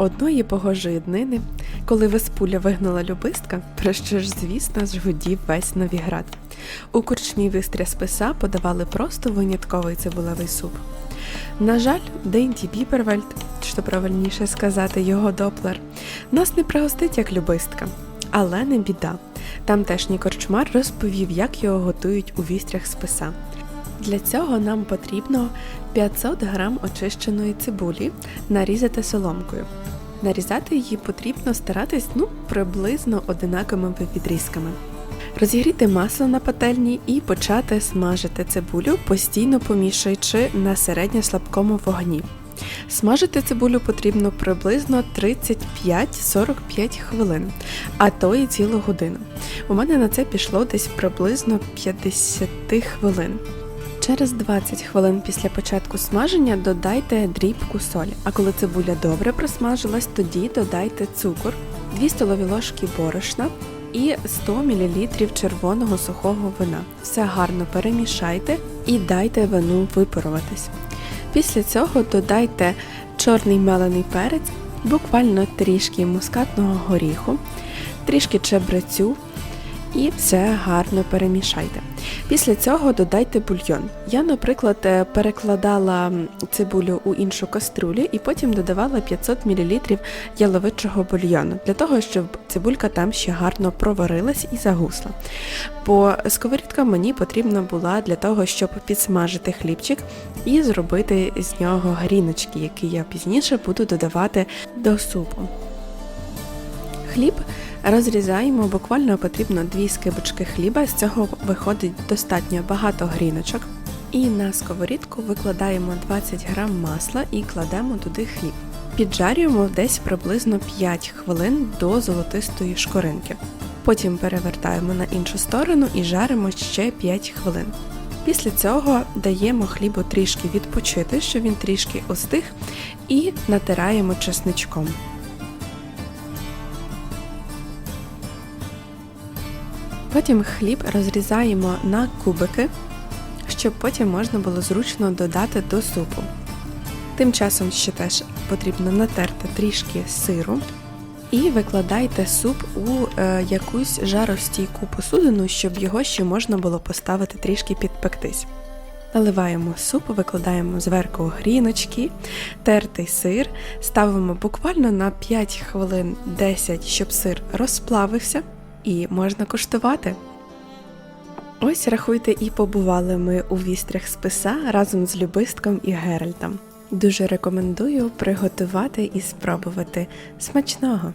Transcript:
Одної погожої днини, коли Веспуля вигнала любистка, про що ж, звісно, згодів весь Новіград. У корчмі вистря списа подавали просто винятковий цибулевий суп. На жаль, Денті Бібервельд, що правильніше сказати, його доплер, нас не пригостить як любистка. Але не біда. Тамтешній корчмар розповів, як його готують у вістрях списа. Для цього нам потрібно 500 грам очищеної цибулі нарізати соломкою. Нарізати її потрібно старатись ну, приблизно одинаковими відрізками. Розігріти масло на пательні і почати смажити цибулю, постійно помішуючи на середньо-слабкому вогні. Смажити цибулю потрібно приблизно 35-45 хвилин, а то і цілу годину. У мене на це пішло десь приблизно 50 хвилин. Через 20 хвилин після початку смаження додайте дрібку солі, а коли цибуля добре просмажилась, тоді додайте цукор, 2 столові ложки борошна і 100 мл червоного сухого вина. Все гарно перемішайте і дайте вину випаруватись. Після цього додайте чорний мелений перець, буквально трішки мускатного горіху, трішки чебрецю і все гарно перемішайте. Після цього додайте бульйон. Я, наприклад, е, перекладала цибулю у іншу каструлю і потім додавала 500 мл яловичого бульйону, для того, щоб цибулька там ще гарно проварилась і загусла. Бо сковорідка мені потрібна була для того, щоб підсмажити хлібчик і зробити з нього гріночки, які я пізніше буду додавати до супу. Хліб розрізаємо, буквально потрібно дві скибочки хліба, з цього виходить достатньо багато гріночок. І на сковорідку викладаємо 20 грам масла і кладемо туди хліб. Піджарюємо десь приблизно 5 хвилин до золотистої шкоринки. Потім перевертаємо на іншу сторону і жаримо ще 5 хвилин. Після цього даємо хлібу трішки відпочити, щоб він трішки остиг, і натираємо чесничком. Потім хліб розрізаємо на кубики, щоб потім можна було зручно додати до супу. Тим часом ще теж потрібно натерти трішки сиру і викладайте суп у е, якусь жаростійку посудину, щоб його ще можна було поставити трішки підпектись. Наливаємо суп, викладаємо зверху гріночки, тертий сир, ставимо буквально на 5 хвилин 10, щоб сир розплавився, і можна куштувати. Ось рахуйте, і побували ми у вістрях списа разом з Любистком і Геральтом. Дуже рекомендую приготувати і спробувати смачного.